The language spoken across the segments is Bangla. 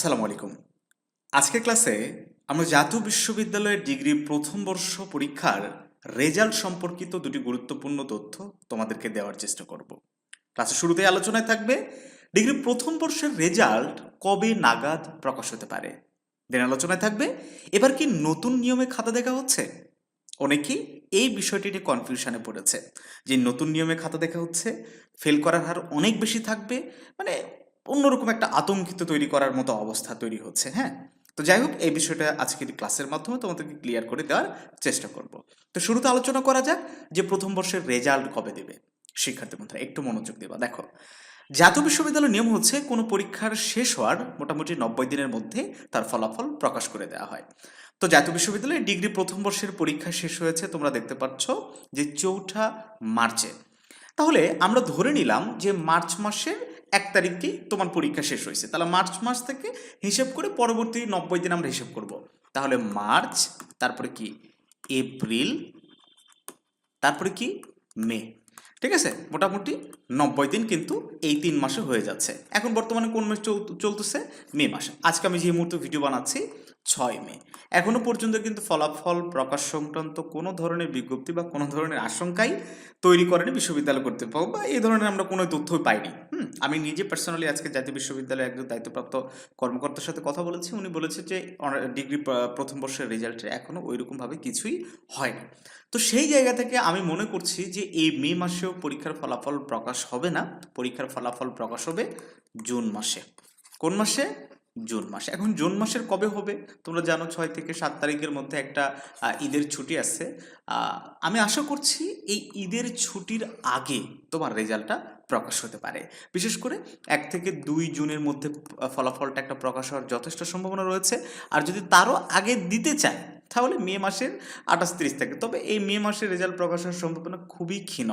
আসসালামু আলাইকুম। আজকের ক্লাসে আমরা জাতীয় বিশ্ববিদ্যালয়ের ডিগ্রি প্রথম বর্ষ পরীক্ষার রেজাল্ট সম্পর্কিত দুটি গুরুত্বপূর্ণ তথ্য তোমাদেরকে দেওয়ার চেষ্টা করব। ক্লাসের শুরুতেই আলোচনায় থাকবে, ডিগ্রি প্রথম বর্ষের রেজাল্ট কবে নাগাদ প্রকাশ হতে পারে? দেন আলোচনায় থাকবে, এবার কি নতুন নিয়মে খাতা দেখা হচ্ছে? অনেকেই এই বিষয়টি নিয়ে কনফিউশনে পড়েছে যে নতুন নিয়মে খাতা দেখা হচ্ছে ফেল করার হার অনেক বেশি থাকবে মানে অন্যরকম একটা আতঙ্কিত তৈরি করার মতো অবস্থা তৈরি হচ্ছে হ্যাঁ? তো যাই হোক, এই বিষয়টা আজকের ক্লাসের মাধ্যমে তোমাদেরকে ক্লিয়ার করে দেওয়ার চেষ্টা করব। তো শুরুতে আলোচনা করা যাক যে প্রথম বর্ষের রেজাল্ট কবে দেবে শিক্ষার্থী বন্ধুরা, একটু মনোযোগ দেবা। দেখো, জাতীয় বিশ্ববিদ্যালয়ের নিয়ম হচ্ছে কোনো পরীক্ষার শেষ হওয়ার মোটামুটি নব্বই দিনের মধ্যে তার ফলাফল প্রকাশ করে দেওয়া হয়। তো জাতীয় বিশ্ববিদ্যালয়ে ডিগ্রি প্রথম বর্ষের পরীক্ষা শেষ হয়েছে, তোমরা দেখতে পাচ্ছ যে চৌঠা মার্চে। তাহলে আমরা ধরে নিলাম যে মার্চ মাসের এক তারিখকেই তোমার পরীক্ষা শেষ হয়েছে। তাহলে মার্চ মাস থেকে হিসেব করে পরবর্তী নব্বই দিন আমরা হিসেব করব। তাহলে মার্চ, তারপরে কি? এপ্রিল, তারপরে কি? মে। ঠিক আছে? মোটামুটি নব্বই দিন কিন্তু এই তিন মাসে হয়ে যাচ্ছে। এখন বর্তমানে কোন মাস চল- চলতেছে? মে মাস। আজকে আমি যে মুহূর্তে ভিডিও বানাচ্ছি ছয় মে। এখনও পর্যন্ত কিন্তু ফলাফল প্রকাশ সংক্রান্ত কোনো ধরনের বিজ্ঞপ্তি বা কোনো ধরনের আশঙ্কাই তৈরি করেনি বিশ্ববিদ্যালয় কর্তৃপক্ষ বা এই ধরনের আমরা কোনো তথ্যই পাইনি। হুম, আমি নিজে পার্সোনালি আজকে জাতীয় বিশ্ববিদ্যালয়ে একজন দায়িত্বপ্রাপ্ত কর্মকর্তার সাথে কথা বলেছি। উনি বলেছে যে ডিগ্রি প্রথম বর্ষের রেজাল্টে এখনও ওইরকমভাবে কিছুই হয়নি। তো সেই জায়গা থেকে আমি মনে করছি যে, এই মে মাসেও পরীক্ষার ফলাফল প্রকাশ হবে না। পরীক্ষার ফলাফল প্রকাশ হবে জুন মাসে। কোন মাসে? জুন মাস। এখন জুন মাসের কবে হবে? তোমরা জানো ছয় থেকে সাত তারিখের মধ্যে একটা ঈদের ছুটি আছে। আমি আশা করছি এই ঈদের ছুটির আগে তোমার রেজাল্টটা প্রকাশ হতে পারে। বিশেষ করে এক থেকে দুই জুনের মধ্যে ফলাফলটা একটা প্রকাশ হওয়ার যথেষ্ট সম্ভাবনা রয়েছে। আর যদি তারও আগে দিতে চায়, তাহলে মে মাসের আঠাশ তিরিশ থেকে তবে এই মে মাসের রেজাল্ট প্রকাশ হওয়ার সম্ভাবনা খুবই ক্ষীণ।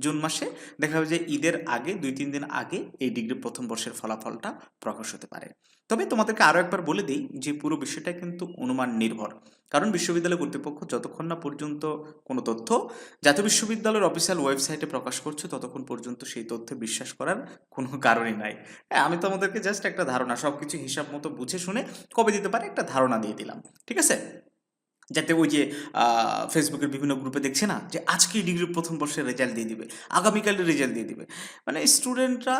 জুন মাসে দেখা যাবে যে ঈদের আগে, দুই, তিন দিন আগে এই ডিগ্রি প্রথম বর্ষের ফলাফলটা প্রকাশ হতে পারে। তবে তোমাদেরকে আরও একবার বলে দিই যে পুরো বিষয়টা কিন্তু অনুমান নির্ভর। কারণ বিশ্ববিদ্যালয় কর্তৃপক্ষ যতক্ষণ না পর্যন্ত কোনো তথ্য জাতীয় বিশ্ববিদ্যালয়ের অফিসিয়াল ওয়েবসাইটে প্রকাশ করছে, ততক্ষণ পর্যন্ত সেই তথ্যে বিশ্বাস করার কোনো কারণই নাই। হ্যাঁ আমি তোমাদেরকে জাস্ট একটা ধারণা সব কিছু হিসাব মতো বুঝে শুনে কবে দিতে পারে একটা ধারণা দিয়ে দিলাম। ঠিক আছে? যাতে ওই যে ফেসবুকের বিভিন্ন গ্রুপে দেখছে না যে আজকেই ডিগ্রির প্রথম বর্ষের রেজাল্ট দিয়ে দিবে, আগামীকালের রেজাল্ট দিয়ে দিবে। মানে স্টুডেন্টরা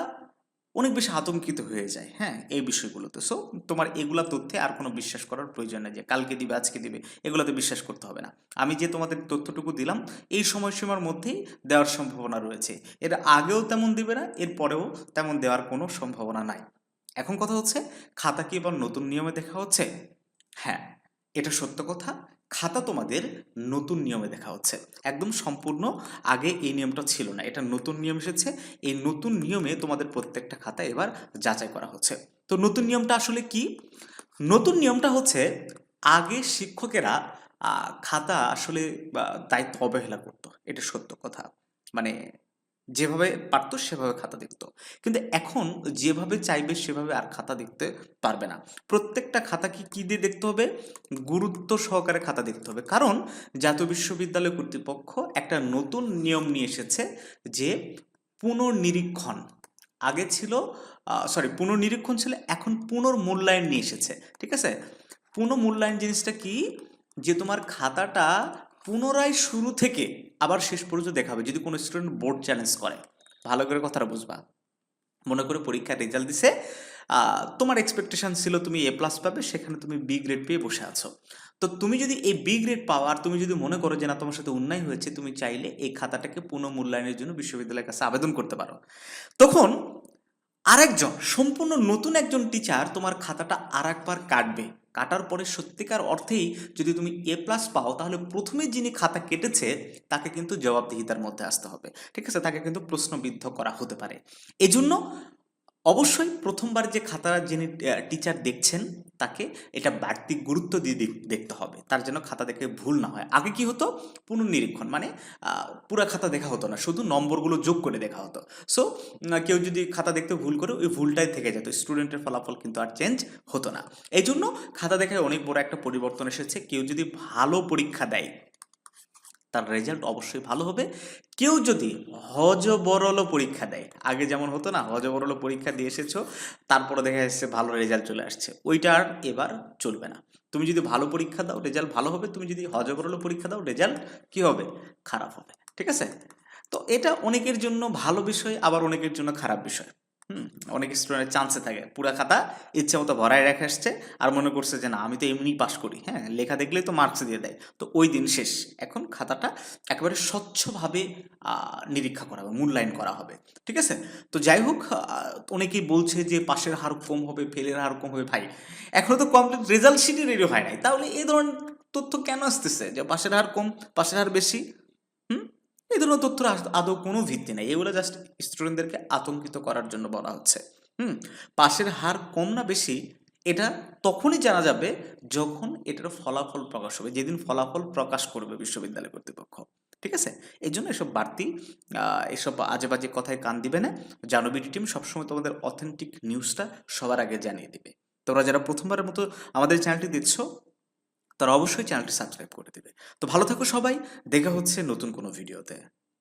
অনেক বেশি আতঙ্কিত হয়ে যায় হ্যাঁ এই বিষয়গুলোতে। সো তোমার এগুলা তথ্যে আর কোনো বিশ্বাস করার প্রয়োজন নেই যে কালকে দিবে, আজকে দিবে, এগুলোতে বিশ্বাস করতে হবে না। আমি যে তোমাদের তথ্যটুকু দিলাম, এই সময়সীমার মধ্যেই দেওয়ার সম্ভাবনা রয়েছে। এর আগেও তেমন দিবে না, এর পরেও তেমন দেওয়ার কোনো সম্ভাবনা নাই। এখন কথা হচ্ছে, খাতা কি এবার নতুন নিয়মে দেখা হচ্ছে? হ্যাঁ এটা সত্য কথা। খাতা তোমাদের নতুন নিয়মে দেখা হচ্ছে। একদম সম্পূর্ণ আগে এই নিয়মটা ছিল না। এটা নতুন নিয়ম এসেছে। এই নতুন নিয়মে তোমাদের প্রত্যেকটা খাতা এবার যাচাই করা হচ্ছে। তো নতুন নিয়মটা আসলে কি? নতুন নিয়মটা হচ্ছে আগে শিক্ষকেরা খাতা আসলে দায়িত্ব অবহেলা করতো। এটা সত্য কথা। মানে যেভাবে পারতো, সেভাবে খাতা দেখতো। কিন্তু এখন যেভাবে চাইবে, সেভাবে আর খাতা দেখতে পারবে না। প্রত্যেকটা খাতাকে কি দিয়ে দেখতে হবে? গুরুত্ব সহকারে খাতা দেখতে হবে। কারণ জাতীয় বিশ্ববিদ্যালয় কর্তৃপক্ষ একটা নতুন নিয়ম নিয়ে এসেছে যে পুনর্নিরীক্ষণ আগে ছিল সরি পুনর্নিরীক্ষণ ছিল, এখন পুনর্মূল্যায়ন নিয়ে এসেছে। ঠিক আছে? পুনর্মূল্যায়ন জিনিসটা কি? যে তোমার খাতাটা পুনরায় শুরু থেকে আবার শেষ পর্যন্ত দেখাবে যদি কোনো স্টুডেন্ট বোর্ড চ্যালেঞ্জ করে। ভালো করে কথাটা বুঝবা। মনে করে পরীক্ষার রেজাল্ট দিছে তোমার এক্সপেকটেশন ছিল তুমি এ প্লাস পাবে, সেখানে তুমি বি গ্রেড পেয়ে বসে আছো। তো তুমি যদি এই বি গ্রেড পাও আর তুমি যদি মনে করো যে না, তোমার সাথে অন্যায় হয়েছে, তুমি চাইলে এই খাতাটাকে পুনঃমূল্যায়নের জন্য বিশ্ববিদ্যালয়ের কাছে আবেদন করতে পারো। তখন আরেকজন, সম্পূর্ণ নতুন একজন টিচার তোমার খাতাটা আর একবার কাটবে। কাটার পরে সত্যিকার অর্থেই যদি তুমি এ প্লাস পাও, তাহলে প্রথমে যিনি খাতা কেটেছে, তাকে কিন্তু জবাবদিহিতার মধ্যে আসতে হবে। ঠিক আছে? তাকে কিন্তু প্রশ্নবিদ্ধ করা হতে পারে। এজন্য অবশ্যই প্রথমবার যে খাতা যিনি টিচার দেখছেন, তাকে এটা বাড়তি গুরুত্ব দিয়ে দেখতে হবে। তার যেন খাতা দেখে ভুল না হয়। আগে কি হতো? পুনর্নিরীক্ষণ মানে পুরো খাতা দেখা হতো না। শুধু নম্বরগুলো যোগ করে দেখা হতো। সো কেউ যদি খাতা দেখতে ভুল করে, ওই ভুলটাই থেকে যেত। স্টুডেন্টের ফলাফল কিন্তু আর চেঞ্জ হতো না। এই জন্য খাতা দেখায় অনেক বড় একটা পরিবর্তন এসেছে। কেউ যদি ভালো পরীক্ষা দেয় তার রেজাল্ট অবশ্যই ভালো হবে। কেউ যদি হজবরল পরীক্ষা দেয়, আগে যেমন হতো না, হজবরল পরীক্ষা দিয়ে এসেছ, তারপরে দেখা যাচ্ছে ভালো রেজাল্ট চলে আসছে, ওইটা আর এবার চলবে না। তুমি যদি ভালো পরীক্ষা দাও রেজাল্ট ভালো হবে, তুমি যদি হজবরল পরীক্ষা দাও রেজাল্ট কি হবে? খারাপ হবে, ঠিক আছে? তো এটা অনেকের জন্য ভালো বিষয়, আবার অনেকের জন্য খারাপ বিষয়। অনেক স্টুডেন্টের চান্সে থাকে। পুরা খাতা ইচ্ছে মতো ভরায় রেখে আসছে আর মনে করছে যে, না, আমি তো এমনি পাস করি। হ্যাঁ লেখা দেখলেই তো মার্কস দিয়ে দেয়। তো ওই দিন শেষ। এখন খাতাটা একেবারে স্বচ্ছভাবে নিরীক্ষা করা হবে, মূল্যায়ন করা হবে। ঠিক আছে? তো যাই হোক অনেকেই বলছে যে, পাশের হার কম হবে ফেলের হার কম হবে। ভাই এখনও তো কমপ্লিট রেজাল্ট শিটই রেডি হয় নাই। তাহলে এই ধরনের তথ্য কেন আসতেছে? যে, পাশের হার কম, পাশের হার বেশি? এই ধরনের তথ্যের আস- আদৌ কোনো ভিত্তি নেই। এগুলো জাস্ট স্টুডেন্টদেরকে আতঙ্কিত করার জন্য বলা হচ্ছে। হুম, পাশের হার কম না বেশি, এটা তখনই জানা যাবে যখন এটার ফলাফল প্রকাশ হবে, যেদিন ফলাফল প্রকাশ করবে বিশ্ববিদ্যালয় কর্তৃপক্ষ। ঠিক আছে? এই জন্য এসব বাড়তি এসব আজে বাজে কথায় কান দিবে না। জানবিটি টিম সবসময় তোমাদের অথেন্টিক নিউজটা সবার আগে জানিয়ে দিবে। তোমরা যারা প্রথমবারের মতো আমাদের চ্যানেলটি দেখছ তারা অবশ্যই চ্যানেলটি সাবস্ক্রাইব করে দেবে। তো ভালো থাকো সবাই, দেখা হচ্ছে নতুন কোনো ভিডিওতে।